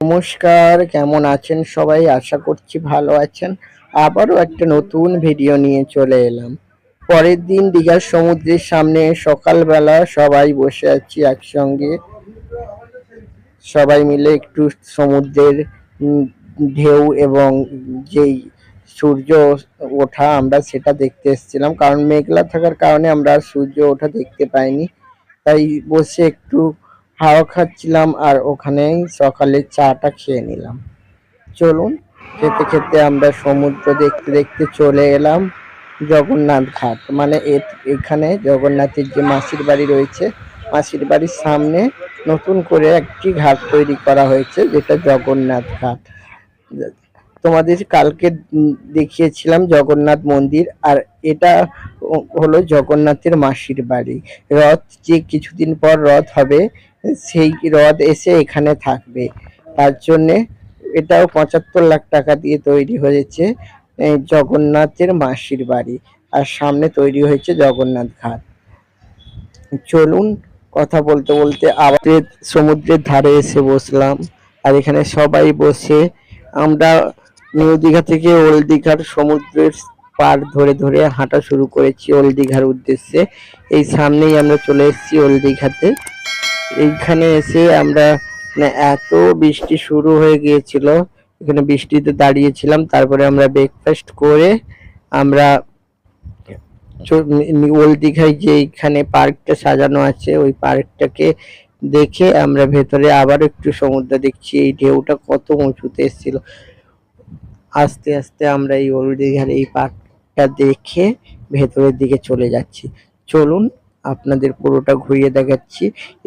নমস্কার, কেমন আছেন সবাই? আশা করছি ভালো আছেন। আবারও একটা নতুন ভিডিও নিয়ে চলে এলাম। পরের দিন দীঘার সমুদ্রের সামনে সকালবেলা সবাই বসে আছি একসঙ্গে। সবাই মিলে একটু সমুদ্রের ঢেউ এবং যেই সূর্য ওঠা আমরা সেটা দেখতে এসেছিলাম। কারণ মেঘলা থাকার কারণে আমরা সূর্য ওঠা দেখতে পাইনি। তাই বসে একটু হাওয়া খাচ্ছিলাম আর ওখানেই সকালে চাটা খেয়ে নিলাম। চলুন, খেতে খেতে আমরা সমুদ্র দেখতে দেখতে চলে এলাম জগন্নাথ ঘাট। মানে এখানে জগন্নাথের যে মাসির বাড়ি রয়েছে, মাসির বাড়ির সামনে নতুন করে একটি ঘাট তৈরি করা হয়েছে, যেটা জগন্নাথ ঘাট। তোমাদের কালকে দেখিয়েছিলাম জগন্নাথ মন্দির, আর এটা হলো জগন্নাথের মাসির বাড়ি। রথ যে কিছুদিন পর রথ হবে সেই রথ এসে এখানে থাকবে। তার জন্যে এটাও পঁচাত্তর লাখ টাকা দিয়ে তৈরি হয়েছে জগন্নাথের মাসির বাড়ি। আর সামনে তৈরি হয়েছে জগন্নাথ ঘাট। চলুন কথা বলতে বলতে আবার সমুদ্রের ধারে এসে বসলাম। আর এখানে সবাই বসে আমরা নিউ দীঘা থেকে ওল্ড দীঘার সমুদ্রের পার ধরে ধরে হাঁটা শুরু করেছি ওল্ড দীঘার উদ্দেশ্যে। এই সামনেই আমরা চলে এসেছি ওল্ড দীঘাতে। এইখানে এসে আমরা মানে এত বৃষ্টি শুরু হয়ে গিয়েছিল, এখানে বৃষ্টিতে দাঁড়িয়েছিলাম, তারপরে আমরা ব্রেকফাস্ট করে আমরা ওল্ড দীঘায় যে এইখানে পার্কটা সাজানো আছে, ওই পার্কটাকে দেখে আমরা ভেতরে আবার একটু সমুদ্র দেখছি, এই ঢেউটা কত উঁচুতে এসেছিল। আস্তে আস্তে আমরা এই ওল্ড দীঘার এই পার্কটা দেখে ভেতরের দিকে চলে যাচ্ছি। চলুন আপনাদের পুরোটা ঘুরিয়ে দেখাচ্ছি।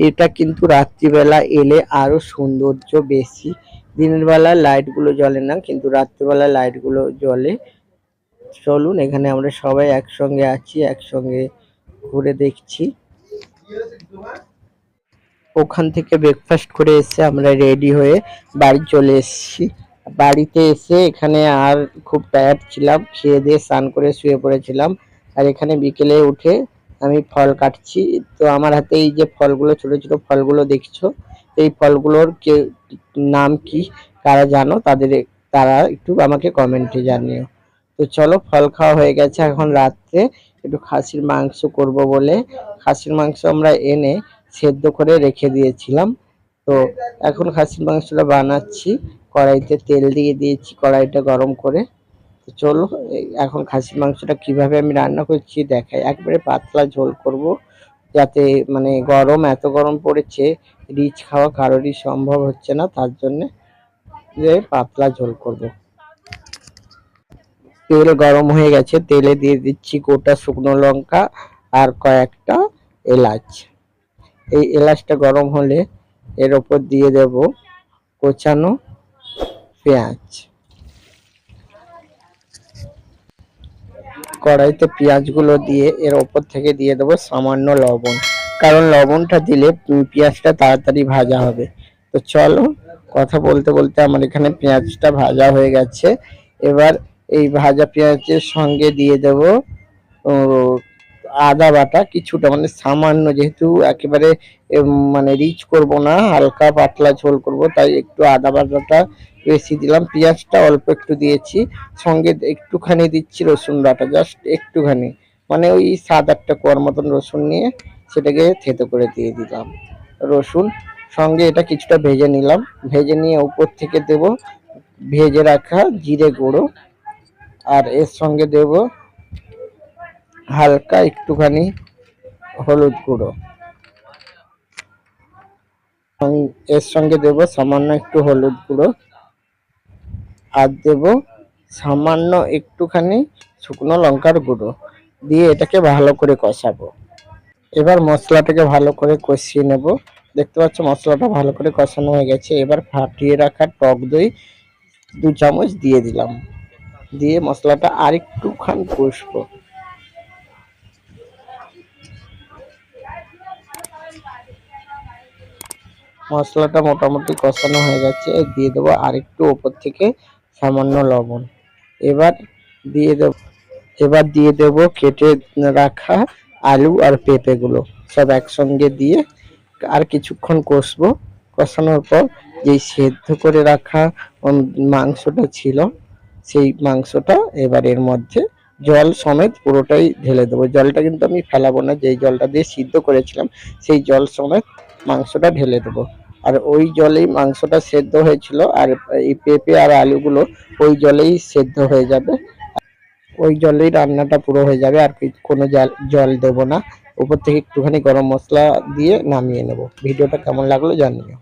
এটা কিন্তু রাত্রিবেলা এলে আরও সৌন্দর্য বেশি। দিনের বেলা লাইটগুলো জ্বলে না, কিন্তু রাত্রিবেলা লাইটগুলো জ্বলে। চলুন, এখানে আমরা সবাই একসঙ্গে আছি, একসঙ্গে ঘুরে দেখছি। ওখান থেকে ব্রেকফাস্ট করে এসে আমরা রেডি হয়ে বাড়ি চলে এসেছি। বাড়িতে এসে এখানে আর খুব টায়ার্ড ছিলাম, খেয়ে দিয়ে স্নান করে শুয়ে পড়েছিলাম। আর এখানে বিকেলে উঠে আমি ফল কাটছি। তো আমার হাতে এই যে ফলগুলো, ছোট ছোট ফলগুলো দেখছ, এই ফলগুলোর কে, নাম কি, কারা জানো? তাদের তারা একটু আমাকে কমেন্টে জানিও। তো চলো, ফল খাওয়া হয়ে গেছে এখন রাত্রে। একটু খাসির মাংস করব বলে। খাসির মাংস আমরা এনে সেদ্ধ করে রেখে দিয়েছিলাম। তো এখন খাসির মাংসটা বানাচ্ছি। কড়াইতে তেল দিয়ে দিয়েছি, কড়াইটা গরম করে। চলো এখন খাসির মাংসটা কীভাবে আমি রান্না করছি দেখাই। একবারে পাতলা ঝোল করব, যাতে মানে গরম, এত গরম পড়েছে, রিচ খাওয়া কারোরই সম্ভব হচ্ছে না, তার জন্যে যে পাতলা ঝোল করব। তেল গরম হয়ে গেছে, তেলে দিয়ে দিচ্ছি গোটা শুকনো লঙ্কা আর কয়েকটা এলাচ। এই এলাচটা গরম হলে এর ওপর দিয়ে দেব কোচানো পেঁয়াজ। কড়াইতে পেঁয়াজগুলো দিয়ে এর ওপর থেকে দিয়ে দেবো সামান্য লবণ। কারণ লবণটা দিলে পেঁয়াজটা তাড়াতাড়ি ভাজা হবে। তো চলো, কথা বলতে বলতে আমার এখানে পেঁয়াজটা ভাজা হয়ে গেছে। এবার এই ভাজা পেঁয়াজের সঙ্গে দিয়ে দেব আদা বাটা কিছুটা মানে সামান্য, যেহেতু একেবারে মানে রিচ করব না, হালকা পাতলা ঝোল করব, তাই একটু আদা বাটাটা বেশি দিলাম। পেঁয়াজটা অল্প একটু দিয়েছি, সঙ্গে একটুখানি দিচ্ছি রসুন বাটা, জাস্ট একটুখানি। মানে ওই সাত আটটা কোয়ার মতন রসুন নিয়ে সেটাকে থেতো করে দিয়ে দিলাম রসুন। সঙ্গে এটা কিছুটা ভেজে নিলাম। ভেজে নিয়ে উপর থেকে দেব, ভেজে রাখা জিরে গুঁড়ো, আর এর সঙ্গে দেব হালকা একটুখানি হলুদ গুঁড়ো। এর সঙ্গে দেব সামান্য একটু হলুদ গুঁড়ো। আর দেব সামান্য একটুখানি শুকনো লঙ্কার গুঁড়ো। দিয়ে এটাকে ভালো করে কষাবো। এবার মশলাটাকে ভালো করে কষিয়ে নেব। দেখতে পাচ্ছ মশলাটা ভালো করে কষানো হয়ে গেছে। এবার ফাটিয়ে রাখা টক দই দু চামচ দিয়ে দিলাম। দিয়ে মশলাটা আরেকটুখানি কষবো। মশলাটা মোটামুটি কষানো হয়ে গেছে। দিয়ে দেবো আরেকটু ওপর থেকে সামান্য লবণ। এবার দিয়ে দেব এবার দিয়ে দেব কেটে রাখা আলু আর পেঁপেগুলো। সব একসঙ্গে দিয়ে আর কিছুক্ষণ কষবো। কষানোর পর যেই সেদ্ধ করে রাখা মাংসটা ছিল, সেই মাংসটা এবার এর মধ্যে জল সমেত পুরোটাই ঢেলে দেবো। জলটা কিন্তু আমি ফেলাবো না, যেই জলটা দিয়ে সিদ্ধ করেছিলাম, সেই জল সমেত মাংসটা ঢেলে দেবো। আর ওই জলেই মাংসটা সেদ্ধ হয়েছিল আর এই পেঁপে আর আলুগুলো ওই জলেই সেদ্ধ হয়ে যাবে। ওই জলেই রান্নাটা পুরো হয়ে যাবে, আর কোনো জল দেবো না। উপর থেকে একটুখানি গরম মশলা দিয়ে নামিয়ে নেব। ভিডিওটা কেমন লাগল জানিও।